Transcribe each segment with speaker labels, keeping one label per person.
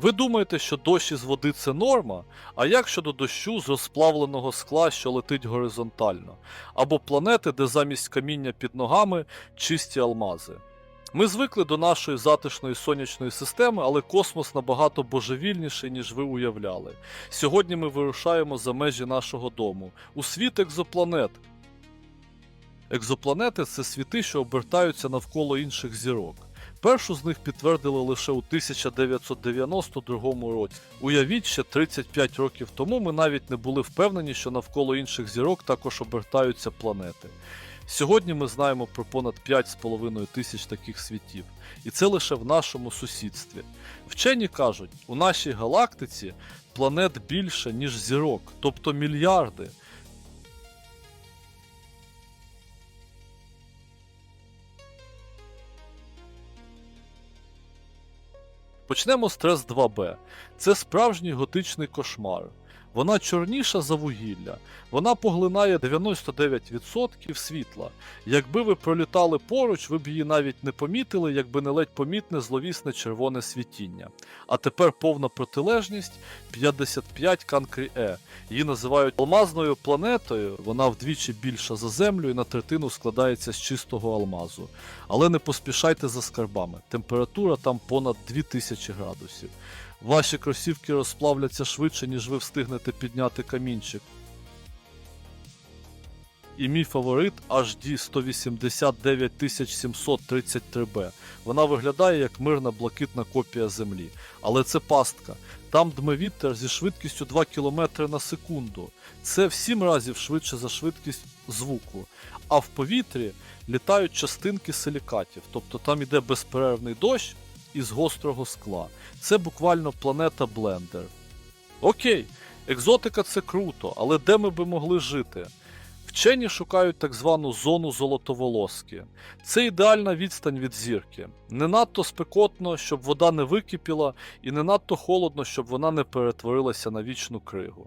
Speaker 1: Ви думаєте, що дощ із води це норма? А як щодо дощу з розплавленого скла, що летить горизонтально, або планети, де замість каміння під ногами чисті алмази? Ми звикли до нашої затишної сонячної системи, але космос набагато божевільніший, ніж ви уявляли. Сьогодні ми вирушаємо за межі нашого дому у світ екзопланет. Екзопланети це світи, що обертаються навколо інших зірок. Першу з них підтвердили лише у 1992 році. Уявіть, ще 35 років тому ми навіть не були впевнені, що навколо інших зірок також обертаються планети. Сьогодні ми знаємо про понад 5,5 тисяч таких світів, і це лише в нашому сусідстві. Вчені кажуть, у нашій галактиці планет більше, ніж зірок, тобто мільярди. Почнемо з Трес 2Б. Це справжній готичний кошмар. Вона чорніша за вугілля, вона поглинає 99% світла. Якби ви пролітали поруч, ви б її навіть не помітили, якби не ледь помітне зловісне червоне світіння. А тепер повна протилежність 55 Канкрі Е. Її називають алмазною планетою. Вона вдвічі більша за землю і на третину складається з чистого алмазу. Але не поспішайте за скарбами. Температура там понад 2000 градусів. Ваші кросівки розплавляться швидше, ніж ви встигнете підняти камінчик. І мій фаворит HD 189733B. Вона виглядає як мирна блакитна копія Землі. Але це пастка. Там дме вітер зі швидкістю 2 км на секунду. Це в 7 разів швидше за швидкість звуку. А в повітрі літають частинки силікатів, тобто там іде безперервний дощ із гострого скла. Це буквально планета Блендер. Окей, екзотика це круто, але де ми би могли жити? Вчені шукають так звану зону золотоволоски. Це ідеальна відстань від зірки. Не надто спекотно, щоб вода не википіла, і не надто холодно, щоб вона не перетворилася на вічну кригу.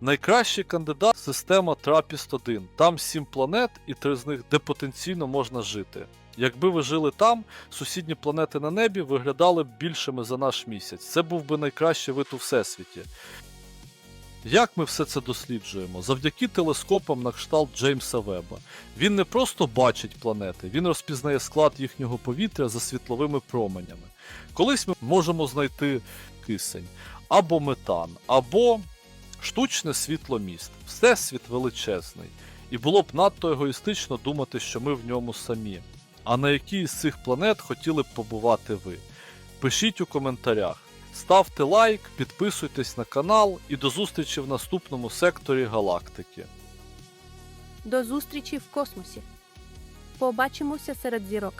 Speaker 1: Найкращий кандидат система Трапіст 1. Там 7 планет і 3 з них, де потенційно можна жити. Якби ви жили там, сусідні планети на небі виглядали б більшими за наш місяць. Це був би найкращий вид у всесвіті. Як ми все це досліджуємо? Завдяки телескопам на кшталт Джеймса Веба. Він не просто бачить планети, він розпізнає склад їхнього повітря за світловими променями. Колись ми можемо знайти кисень, або метан, або штучне світло міст. Всесвіт величезний. І було б надто егоїстично думати, що ми в ньому самі. А на якій з цих планет хотіли б побувати ви? Пишіть у коментарях. Ставте лайк, підписуйтесь на канал і до зустрічі в наступному секторі галактики.
Speaker 2: До зустрічі в космосі. Побачимося серед зірок.